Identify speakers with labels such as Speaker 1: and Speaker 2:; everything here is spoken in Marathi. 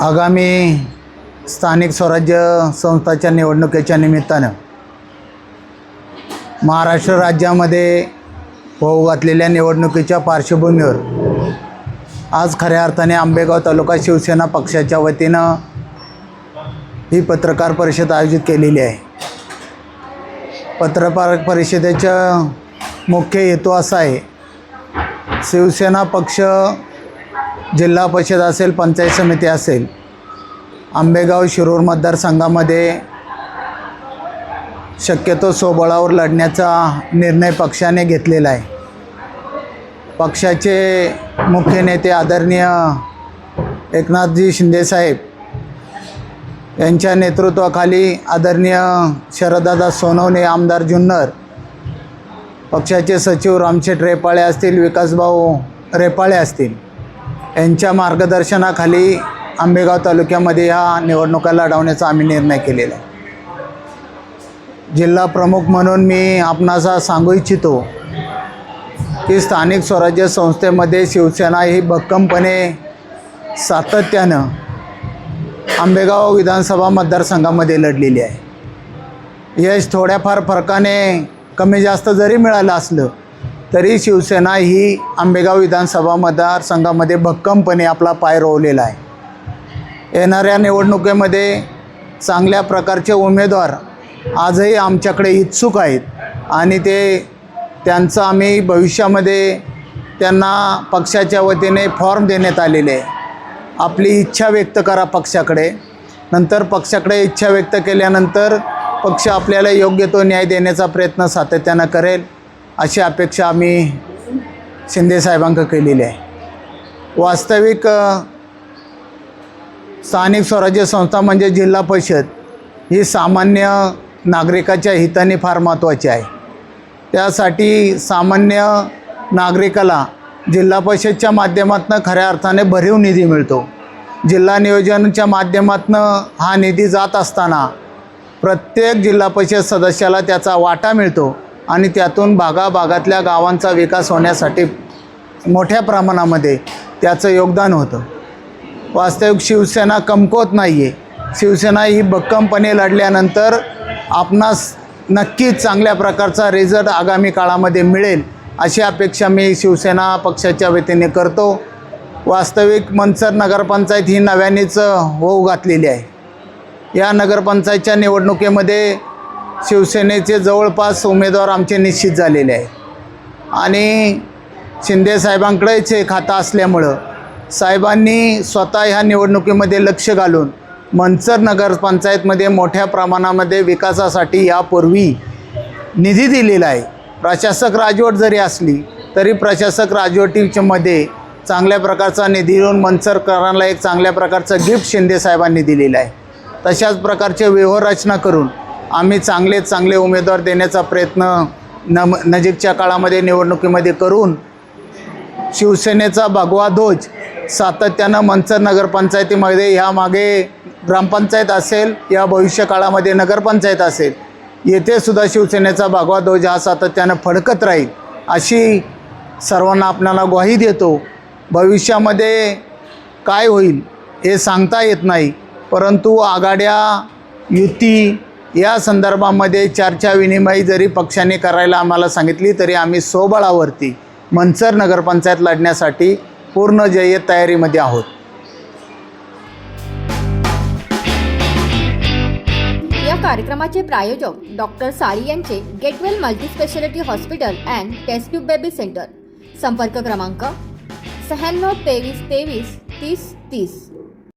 Speaker 1: आगामी स्थानिक स्वराज्य संस्थाच्या निवडणुकीच्या निमित्तानं महाराष्ट्र राज्यामध्ये होऊ घातलेल्या निवडणुकीच्या पार्श्वभूमीवर आज खऱ्या अर्थाने आंबेगाव तालुका शिवसेना पक्षाच्या वतीनं ही पत्रकार परिषद आयोजित केलेली आहे. पत्रकार परिषदेचा मुख्य हेतू असा आहे शिवसेना पक्ष जिल्हा परिषद असेल पंचायत समिती असेल आंबेगाव शिरूर मतदारसंघामध्ये शक्यतो सोबळावर लढण्याचा निर्णय पक्षाने घेतलेला आहे. पक्षाचे मुख्य नेते आदरणीय एकनाथजी शिंदेसाहेब यांच्या नेतृत्वाखाली आदरणीय शरददादा सोनवणे आमदार जुन्नर पक्षाचे सचिव रामशेठ रेपाळे असतील विकासभाऊ रेपाळे असतील. यांच्या मार्गदर्शनाखाली आंबेगाव तालुक्यामध्ये ह्या निवडणुका लढवण्याचा आम्ही निर्णय केलेला आहे. जिल्हा प्रमुख म्हणून मी आपणासा सांगू इच्छितो की स्थानिक स्वराज्य संस्थेमध्ये शिवसेना ही भक्कमपणे सातत्यानं आंबेगाव विधानसभा मतदारसंघामध्ये लढलेली आहे. यश थोड्याफार फरकाने कमी जास्त जरी मिळालं असलं तरी शिवसेना ही आंबेगाव विधानसभा मतदारसंघामध्ये भक्कमपणे आपला पाय रोवलेला आहे. येणाऱ्या निवडणुकीमध्ये चांगल्या प्रकारचे उमेदवार आजही आमच्याकडे इच्छुक आहेत आणि ते त्यांचं आम्ही भविष्यामध्ये त्यांना पक्षाच्या वतीने फॉर्म देण्यात आलेले आहे. आपली इच्छा व्यक्त करा पक्षाकडे. नंतर पक्षाकडे इच्छा व्यक्त केल्यानंतर पक्ष आपल्याला योग्य तो न्याय देण्याचा प्रयत्न सातत्यानं करेल. अशी अपेक्षा आम्ही शिंदेसाहेबांक केलेली आहे. वास्तविक स्थानिक स्वराज्य संस्था म्हणजे जिल्हा परिषद ही सामान्य नागरिकाच्या हिताने फार महत्त्वाची आहे. त्यासाठी सामान्य नागरिकाला जिल्हा परिषदच्या माध्यमातून खऱ्या अर्थाने भरीव निधी मिळतो. जिल्हा नियोजनच्या माध्यमातून हा निधी जात असताना प्रत्येक जिल्हा परिषद सदस्याला त्याचा वाटा मिळतो. आणि त्यातून भागाभागातल्या गावांचा विकास होण्यासाठी मोठ्या प्रमाणामध्ये त्याचं योगदान होतं. वास्तविक शिवसेना कमकुवत नाही आहे शिवसेना ही भक्कमपणे लढल्यानंतर आपणास नक्कीच चांगल्या प्रकारचा रिझल्ट आगामी काळामध्ये मिळेल अशी अपेक्षा मी शिवसेना पक्षाच्या वतीने करतो. वास्तविक मनसर नगरपंचायत ही नव्यानेच होऊ घातलेली आहे. या नगरपंचायतच्या निवडणुकीमध्ये शिवसेनेचे जवळपास उमेदवार आमचे निश्चित झालेले आहे आणि शिंदे साहेबांकडेच हे खातं असल्यामुळं साहेबांनी स्वतः ह्या निवडणुकीमध्ये लक्ष घालून मनसर नगरपंचायतमध्ये मोठ्या प्रमाणामध्ये विकासासाठी यापूर्वी निधी दिलेला आहे. प्रशासक राजवट जरी असली तरी प्रशासक राजवटीच्यामध्ये चांगल्या प्रकारचा निधी देऊन मनसरकरांना एक चांगल्या प्रकारचं गिफ्ट शिंदे साहेबांनी दिलेलं आहे. तशाच प्रकारचे व्यूहरचना करून आम्ही चांगले चांगले उमेदवार देण्याचा प्रयत्न नम नजीकच्या काळामध्ये निवडणुकीमध्ये करून शिवसेनेचा भगवा ध्वज सातत्यानं मंचर नगरपंचायतीमध्ये ह्या मागे ग्रामपंचायत असेल या भविष्य काळामध्ये नगरपंचायत असेल येथे सुद्धा शिवसेनेचा भगवा ध्वज हा सातत्यानं फडकत राहील अशी सर्वांना आपल्याला ग्वाही देतो. भविष्यामध्ये काय होईल हे सांगता येत नाही परंतु आघाड्या युती या संदर्भामध्ये चर्चा विनिमय जरी पक्षाने करायला आम्हाला सांगितली तरी आम्ही सोबळावरती मनसर नगरपंचायत लढण्यासाठी पूर्ण जय्यत तयारीमध्ये आहोत.
Speaker 2: या कार्यक्रमाचे प्रायोजक डॉक्टर साळी यांचे get well multispeciality hospital and test tube baby centre. संपर्क क्रमांक शहाण्णव तेवीस तेवीस तीस तीस.